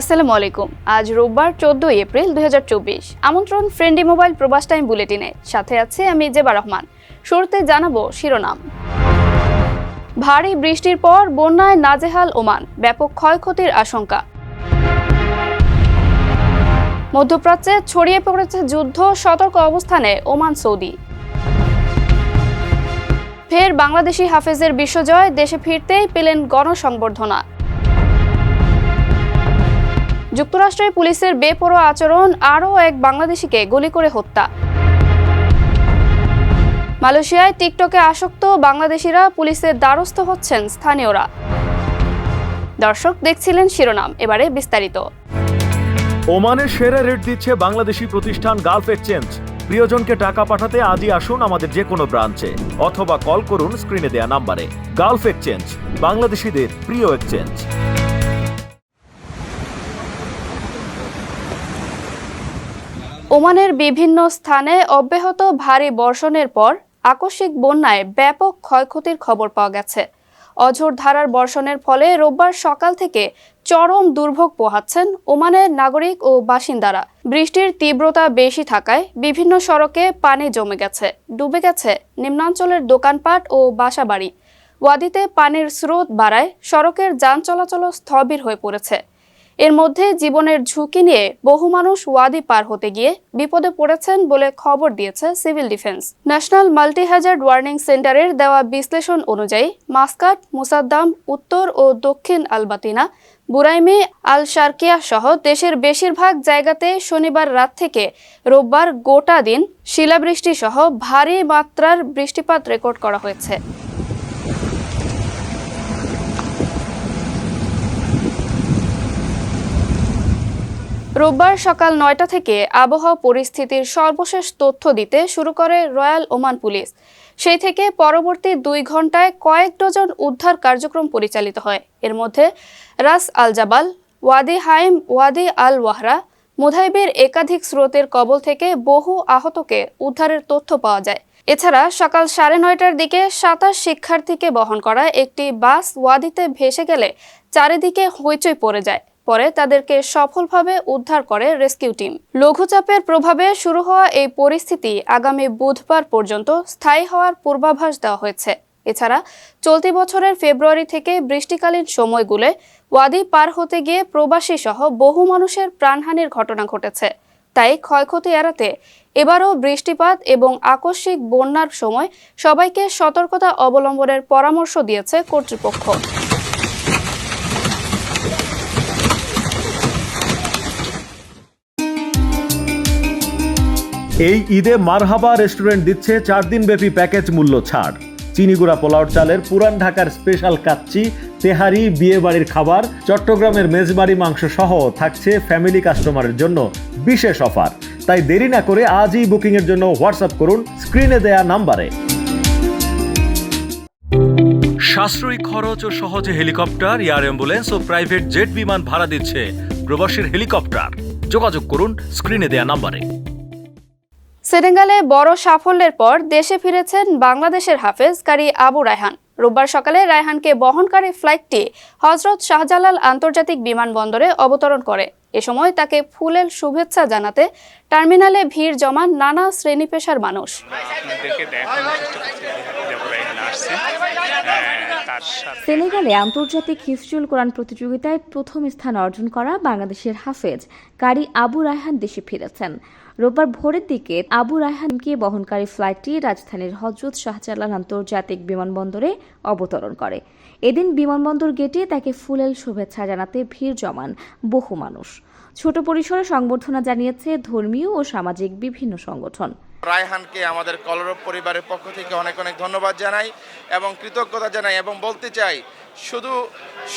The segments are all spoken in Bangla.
আসসালামু আলাইকুম। আজ রোববার চোদ্দই এপ্রিল দুই আমন্ত্রণ ফ্রেন্ডি মোবাইল প্রবাস টাইম বুলেটিনে। সাথে আছে আমি জেবা রহমান। শুরুতে জানাব শিরোনাম। ভারী বৃষ্টির পর বন্যায় নাজেহাল ওমান। ব্যাপক ক্ষয়ক্ষতির আশঙ্কা। মধ্যপ্রাচ্যে ছড়িয়ে পড়েছে যুদ্ধ, সতর্ক অবস্থানে ওমান সৌদি। ফের বাংলাদেশি হাফেজের বিশ্বজয়, দেশে ফিরতেই পেলেন গণসংবর্ধনা। যুক্তরাষ্ট্রের পুলিশের বেপরোয়া আচরণ, আরও এক বাংলাদেশিকে গুলি করে হত্যা। মালয়েশিয়ায় টিকটকে আসক্ত বাংলাদেশিরা পুলিশের দ্বারস্থ হচ্ছেন স্থানীয়রা। দর্শক দেখছিলেন শিরোনাম, এবারে বিস্তারিত। ওমানের সেরা রেট দিচ্ছে বাংলাদেশি প্রতিষ্ঠান গালফ এক্সচেঞ্জ। প্রিয়জনকে টাকা পাঠাতে আজই আসুন আমাদের যে কোনো ব্রাঞ্চে, অথবা কল করুন স্ক্রিনে দেয়া নাম্বারে। গালফ এক্সচেঞ্জ, বাংলাদেশিদের প্রিয় এক্সচেঞ্জ। ওমানের বিভিন্ন স্থানে অব্যাহত ভারী বর্ষণের পর আকস্মিক বন্যায় ব্যাপক ক্ষয়ক্ষতির খবর পাওয়া গেছে। অঝোর ধারার বর্ষণের ফলে রোববার সকাল থেকে চরম দুর্ভোগ পোহাচ্ছেন ওমানের নাগরিক ও বাসিন্দারা। বৃষ্টির তীব্রতা বেশি থাকায় বিভিন্ন সড়কে পানি জমে গেছে। ডুবে গেছে নিম্নাঞ্চলের দোকানপাট ও বাসাবাড়ি। ওয়াদিতে পানির স্রোত বাড়ায় সড়কের যান চলাচল স্থবির হয়ে পড়েছে। এর মধ্যে জীবনের ঝুঁকি নিয়ে বহু মানুষ ওয়াদি পার হতে গিয়ে বিপদে পড়েছেন বলে খবর দিয়েছে civil defence. National multi hazard warning সেন্টারের দেওয়া বিশ্লেষণ অনুযায়ী মাস্কাট, মুসাদ্দাম, উত্তর ও দক্ষিণ আলবাতিনা, বুরাইমি আল শারকিয়া সহ দেশের বেশিরভাগ জায়গাতে শনিবার রাত থেকে রোববার গোটা দিন শিলাবৃষ্টি সহ ভারী মাত্রার বৃষ্টিপাত রেকর্ড করা হয়েছে। রোববার সকাল নয়টা থেকে আবহাওয়া পরিস্থিতির সর্বশেষ তথ্য দিতে শুরু করে রয়্যাল ওমান পুলিশ। সেই থেকে পরবর্তী দুই ঘন্টায় কয়েক ডজন উদ্ধার কার্যক্রম পরিচালিত হয়। এর মধ্যে রাস আল জাবাল, ওয়াদি হাইম, ওয়াদি আল ওয়াহরা, মুধাইবের একাধিক স্রোতের কবল থেকে বহু আহতকে উদ্ধারের তথ্য পাওয়া যায়। এছাড়া সকাল সাড়ে নয়টার দিকে সাতাশ শিক্ষার্থীকে বহন করা একটি বাস ওয়াদিতে ভেসে গেলে চারিদিকে হইচই পড়ে যায়। পরে তাদেরকে সফলভাবে উদ্ধার করে রেস্কিউ টিম। লঘুচাপের প্রভাবে শুরু হওয়া এই পরিস্থিতি আগামী বুধবার পর্যন্ত স্থায়ী হওয়ার পূর্বাভাস দেওয়া হয়েছে। এছাড়া চলতি বছরের ফেব্রুয়ারি থেকে বৃষ্টিকালীন সময়গুলো ওয়াদি পার হতে গিয়ে প্রবাসী সহ বহু মানুষের প্রাণহানির ঘটনা ঘটেছে। তাই ক্ষয়ক্ষতি এড়াতে এবারও বৃষ্টিপাত এবং আকস্মিক বন্যার সময় সবাইকে সতর্কতা অবলম্বনের পরামর্শ দিয়েছে কর্তৃপক্ষ। এই ঈদে মারহাবা রেস্টুরেন্ট দিচ্ছে চার দিন ব্যাপী প্যাকেজ মূল্য ছাড়। চিনিগুড়া পোলাওর চালের পুরান ঢাকার স্পেশাল কাচ্চি, তেহারি বিয়ে বাড়ির খাবার, চট্টগ্রামের মেজবাড়ি মাংস সহ থাকছে ফ্যামিলি কাস্টমারের জন্য বিশেষ অফার। তাই দেরি না করে আজই বুকিং এর জন্য হোয়াটসঅ্যাপ করুন, স্ক্রিনে দেয়া নাম্বারে। সাশ্রয়ী খরচ ও সহজে হেলিকপ্টার, এয়ার অ্যাম্বুলেন্স ও প্রাইভেট জেট বিমান ভাড়া দিচ্ছে প্রবাসীর হেলিকপ্টার। যোগাযোগ করুন, স্ক্রিনে দেয়া নাম্বারে। সেনেগালে বড় সাফল্যের পর দেশে ফিরেছেন বাংলাদেশের হাফেজ কারি আবু রায়হান। রোববার সকালে রায়হানকে বহনকারী ফ্লাইটটি হজরত শাহজালাল আন্তর্জাতিক বিমানবন্দরে অবতরণ করে। এ সময় তাকে ফুলেল শুভেচ্ছা জানাতে টার্মিনালে ভিড় জমান নানা শ্রেণি পেশার মানুষ সেনেগালে আন্তর্জাতিক হিফজুল কোরআন প্রতিযোগিতায় প্রথম স্থান অর্জন করা বাংলাদেশের হাফেজ কারি আবু রায়হান দেশে ফিরেছেন। রোববার ভোরের দিকে আবু রায়হানকে বহনকারী ফ্লাইটটি রাজধানীর হজরত শাহজালাল আন্তর্জাতিক বিমানবন্দরে অবতরণ করে। এদিন বিমানবন্দর গেটে তাকে ফুলেল শুভেচ্ছা জানাতে ভিড় জমান বহু মানুষ। ছোট পরিসরে সংবর্ধনা জানিয়েছে ধর্মীয় ও সামাজিক বিভিন্ন সংগঠন। রায়হানকে আমাদের কলরব পরিবারের পক্ষ থেকে অনেক অনেক ধন্যবাদ জানাই এবং কৃতজ্ঞতা জানাই এবং বলতে চাই, শুধু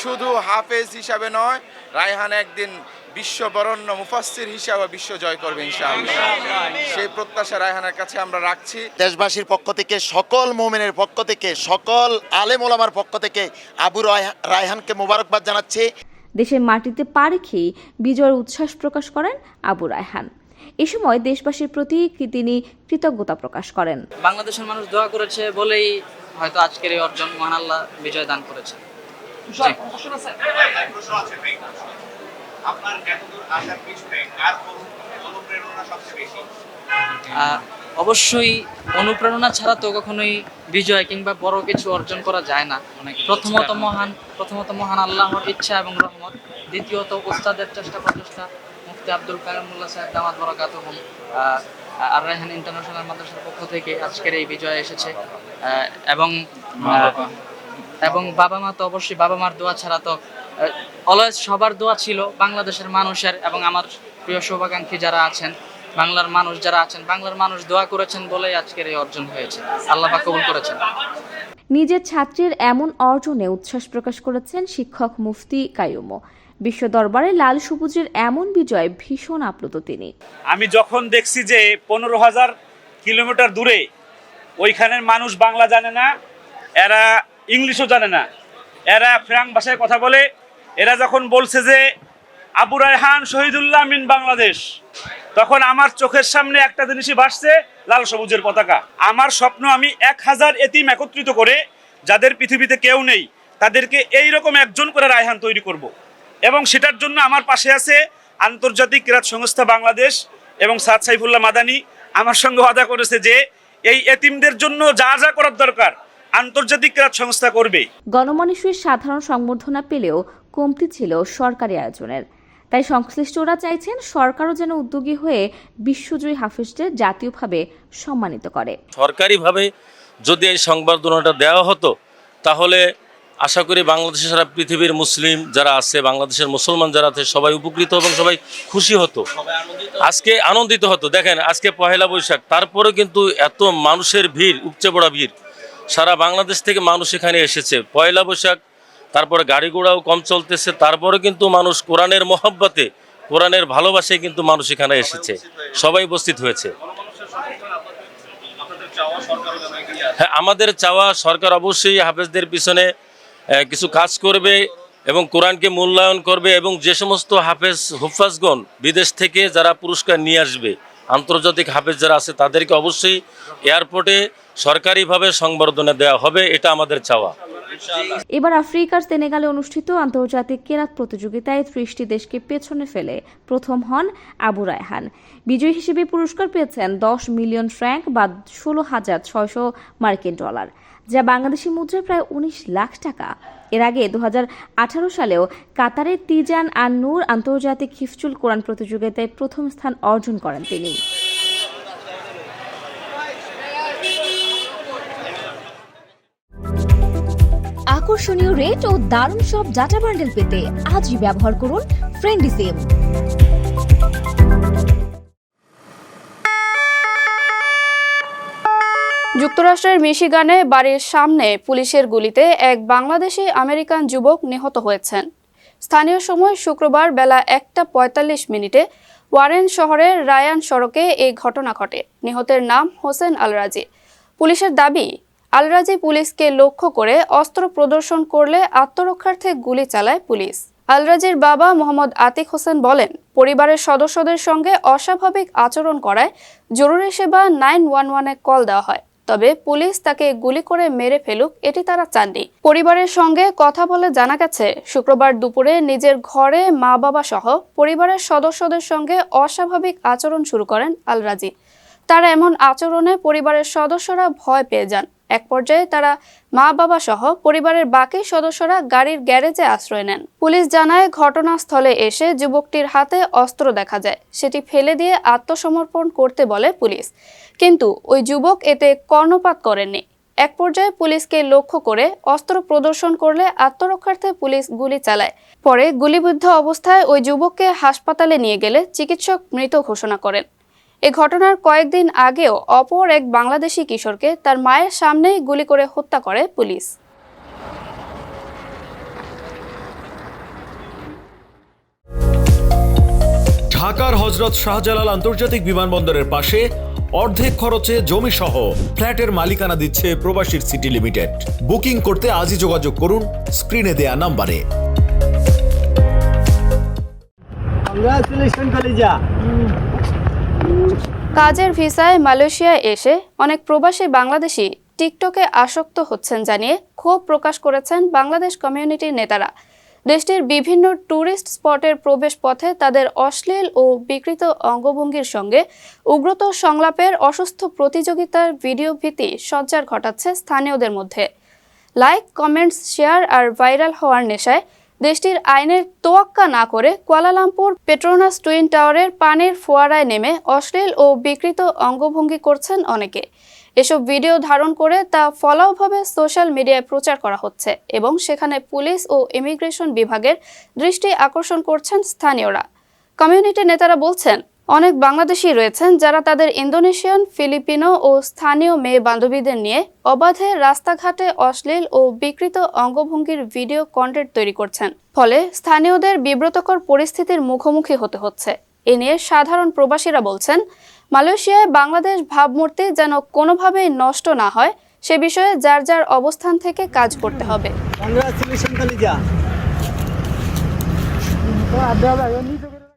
শুধু হাফেজ হিসাবে নয়, রায়হান একদিন বিশ্ববরণ্য মুফাসসির হিসাবে বিশ্ব জয় করবে ইনশাআল্লাহ। সেই প্রত্যাশা রায়হানের কাছে আমরা রাখছি। দেশবাসীর পক্ষ থেকে সকল মোমেনের পক্ষ থেকে সকল আলেম ওলামার পক্ষ থেকে আবু রায়হা- রায়হানকে মোবারকবাদ জানাচ্ছি। দেশের মাটিতে পা রেখেই বিজয়ের উচ্ছ্বাস প্রকাশ করেন আবু রায়হান। এ সময় দেশবাসীর প্রতি তিনি কৃতজ্ঞতা প্রকাশ করেন। বাংলাদেশের মানুষ দোয়া করেছে বলেই হয়তো আজকের এই অর্জন মহান আল্লাহ বিজয় দান করেছে। আপনার এতদূর আসার পিছনে কার অনুপ্রেরণা সবচেয়ে বেশি। অবশ্যই অনুপ্রেরণা ছাড়া তো কখনোই বিজয় কিংবা বড় কিছু অর্জন করা যায় না। প্রথমত মহান প্রথমত মহান আল্লাহর ইচ্ছা এবং রহমত। দ্বিতীয়ত ওস্তাদের চেষ্টা প্রচেষ্টা মুফতি আব্দুল কালামুল্লাহ সাহেব দামাত বরাকাত হন আর রায়হান ইন্টারন্যাশনাল মাদ্রাসার পক্ষ থেকে আজকের এই বিজয় এসেছে। এবং এবং বাবা মা তো অবশ্যই বাবা মার দোয়া ছাড়া তো অলওয়েজ সবার দোয়া ছিল বাংলাদেশের মানুষের এবং আমার প্রিয় শুভাকাঙ্ক্ষী যারা আছেন বাংলার মানুষ যারা আছেন বাংলার মানুষ দোয়া করেছেন বলেই আজকের এই অর্জন হয়েছে। আল্লাহ পাক কবুল করেছেন। নিজের ছাত্রের এমন অর্জনে উচ্ছ্বাস প্রকাশ করেছেন শিক্ষক মুফতি কায়ুমো। বিশ্ব দরবারে লাল সবুজের এমন বিজয় ভীষণ আপ্লুত তিনি। আমি যখন দেখছি যে পনেরো হাজার কিলোমিটার দূরে ওইখানের মানুষ বাংলা জানে না এরা ইংলিশও জানে না এরা ফ্রাং ভাষায় কথা বলে এরা যখন বলছে যে আবু রায়হান শহীদুল্লাহ মিন বাংলাদেশ, তখন আমার চোখের সামনে একটা জিনিসই ভাসছে, লাল সবুজের পতাকা আমার স্বপ্ন আমি এক হাজার এতিম একত্রিত করে, যাদের পৃথিবীতে কেউ নেই, তাদেরকে এই রকম একজন করে রায়হান তৈরি করব। এবং সেটার জন্য আমার পাশে আছে আন্তর্জাতিক ক্রীড়া সংস্থা বাংলাদেশ এবং সাদ সাইফুল্লাহ মাদানি আমার সঙ্গে ওয়াদা করেছে যে, এই এতিমদের জন্য যা যা করার দরকার আন্তর্জাতিক ক্রীড়া সংস্থা করবে। গণমানুষের সাধারণ সংবর্ধনা পেলেও কমতি ছিল সরকারি আয়োজনের। তাই সংশ্লিষ্টরা চাইছেন সরকারও যেন উদ্যোগী হয়ে বিশ্বজয়ী হাফিজদের জাতীয়ভাবে সম্মানিত করে। সরকারিভাবে যদি এই সংবর্ধনাটা দেওয়া হতো তাহলে আশা করি বাংলাদেশের সারা পৃথিবীর মুসলিম যারা আছে বাংলাদেশের মুসলমান যারা আছে সবাই উপকৃত এবং সবাই খুশি হতো। আজকে আনন্দিত হতো। দেখেন আজকে পহেলা বৈশাখ তারপরে কিন্তু এত মানুষের ভিড় উপচে পড়া ভিড়। সারা বাংলাদেশ থেকে মানুষ এখানে এসেছে। পয়লা বৈশাখ, তারপরে গাড়ি ঘোড়াও কম চলতেছে, তারপরে কিন্তু মানুষ কোরআনের মহব্বতে, কোরআনের ভালোবাসায় কিন্তু মানুষ এখানে এসেছে। সবাই উপস্থিত হয়েছে। হ্যাঁ আমাদের চাওয়া সরকার অবশ্যই হাফেজদের পিছনে কিছু কাজ করবে এবং কোরআনকে মূল্যায়ন করবে এবং যে সমস্ত হাফেজ, হুফাজগণ বিদেশ থেকে যারা পুরস্কার নিয়ে আসবে আন্তর্জাতিক হাফেজ যারা আছে তাদেরকে অবশ্যই এয়ারপোর্টে সরকারিভাবে সংবর্ধনা দেওয়া হবে, এটা আমাদের চাওয়া। এবার আফ্রিকার সেনেগালে অনুষ্ঠিত আন্তর্জাতিক কেরাত প্রতিযোগিতায় ত্রিশটি দেশকে পেছনে ফেলে প্রথম হন আবু রায়হান। বিজয়ী হিসেবে পুরস্কার পেয়েছেন দশ মিলিয়ন ফ্র্যাঙ্ক বা ষোলো হাজার ছয়শো মার্কিন ডলার। যা বাংলাদেশি মুদ্রায় প্রায় উনিশ লাখ টাকা। এর আগে দু হাজার আঠারো সালেও কাতারের তিজান আর নূর আন্তর্জাতিক হিফচুল কোরআন প্রতিযোগিতায় প্রথম স্থান অর্জন করেন তিনি। আকর্ষণীয় রেট ও দারুণ সব ডাটা বান্ডেল পেতে আজই ব্যবহার করুন ফ্রেন্ডি যুক্তরাষ্ট্রের মিশিগানে বাড়ির সামনে পুলিশের গুলিতে এক বাংলাদেশি আমেরিকান যুবক নিহত হয়েছেন। স্থানীয় সময় শুক্রবার বেলা একটা পঁয়তাল্লিশ মিনিটে ওয়ারেন শহরের রায়ান সড়কে এই ঘটনা ঘটে। নিহতের নাম হোসেন আলরাজি। পুলিশের দাবি, আলরাজি পুলিশকে লক্ষ্য করে অস্ত্র প্রদর্শন করলে আত্মরক্ষার্থে গুলি চালায় পুলিশ। আলরাজির বাবা মোহাম্মদ আতিক হোসেন বলেন, পরিবারের সদস্যদের সঙ্গে অস্বাভাবিক আচরণ করায় জরুরি সেবা নাইন ওয়ান ওয়ানে কল দেওয়া হয়। তবে পুলিশ তাকে গুলি করে মেরে ফেলুক, এটি তারা চাননি। পরিবারের সঙ্গে কথা বলে জানা গেছে, শুক্রবার দুপুরে নিজের ঘরে মা বাবা সহ পরিবারের সদস্যদের সঙ্গে অস্বাভাবিক আচরণ শুরু করেন আলরাজি। তারা এমন আচরণে পরিবারের সদস্যরা ভয় পেয়ে যান। এক পর্যায়ে তারা মা, বাবা সহ পরিবারের বাকি সদস্যরা গাড়ির গ্যারেজে আশ্রয় নেন। পুলিশ জানায়, ঘটনাস্থলে এসে যুবকটির হাতে অস্ত্র দেখা যায়। সেটি ফেলে দিয়ে আত্মসমর্পণ করতে বলে পুলিশ। কিন্তু ওই যুবক এতে কর্ণপাত করেননি। এক পর্যায়ে পুলিশকে লক্ষ্য করে অস্ত্র প্রদর্শন করলে আত্মরক্ষার্থে পুলিশ গুলি চালায়। পরে গুলিবিদ্ধ অবস্থায় ওই যুবককে হাসপাতালে নিয়ে গেলে চিকিৎসক মৃত ঘোষণা করেন। এ ঘটনার কয়েকদিন আগেও অপর এক বাংলাদেশি কিশোরকে তার মায়ের সামনেই গুলি করে হত্যা করে পুলিশ। ঢাকার হজরত শাহজালাল আন্তর্জাতিক বিমানবন্দরের পাশে অর্ধেক খরচে জমি সহ ফ্ল্যাটের মালিকানা দিচ্ছে প্রবাসীর সিটি লিমিটেড। বুকিং করতে আজই যোগাযোগ করুন স্ক্রিনে দেয়া নাম্বারে। কাজের ভিসায় মালয়েশিয়ায় এসে অনেক প্রবাসী বাংলাদেশি টিকটকে আসক্ত হচ্ছেন জানিয়ে ক্ষোভ প্রকাশ করেছেন বাংলাদেশ কমিউনিটির নেতারা। দেশটির বিভিন্ন ট্যুরিস্ট স্পটের প্রবেশ পথে তাদের অশ্লীল ও বিকৃত অঙ্গভঙ্গির সঙ্গে উগ্রত সংলাপের অসুস্থ প্রতিযোগিতার ভিডিও ভীতি সঞ্চার ঘটাচ্ছে স্থানীয়দের মধ্যে। লাইক, কমেন্টস, শেয়ার আর ভাইরাল হওয়ার নেশায় দেশটির আইনের তোয়াক্কা না করে কুয়ালালামপুর পেট্রোনাস টুইন টাওয়ারের পানির ফোয়ারায় নেমে অশ্লীল ও বিকৃত অঙ্গভঙ্গি করছেন অনেকে। এসব ভিডিও ধারণ করে তা ফলাওভাবে সোশ্যাল মিডিয়ায় প্রচার করা হচ্ছে এবং সেখানে পুলিশ ও ইমিগ্রেশন বিভাগের দৃষ্টি আকর্ষণ করছেন স্থানীয়রা। কমিউনিটি নেতারা বলছেন অনেক বাংলাদেশি রয়েছেন যারা তাদের ইন্দোনেশিয়ান ফিলিপিনো ও স্থানীয় মেয়ে বান্ধবীদের নিয়ে অবাধে রাস্তাঘাটে অশ্লীল ও বিকৃত অঙ্গভঙ্গির ভিডিও কন্টেন্ট তৈরি করছেন। ফলে স্থানীয়দের বিব্রতকর পরিস্থিতির মুখোমুখি হতে হচ্ছে। এ নিয়ে সাধারণ প্রবাসীরা বলছেন মালয়েশিয়ায় বাংলাদেশ ভাবমূর্তি যেন কোনোভাবেই নষ্ট না হয় সে বিষয়ে যার যার অবস্থান থেকে কাজ করতে হবে।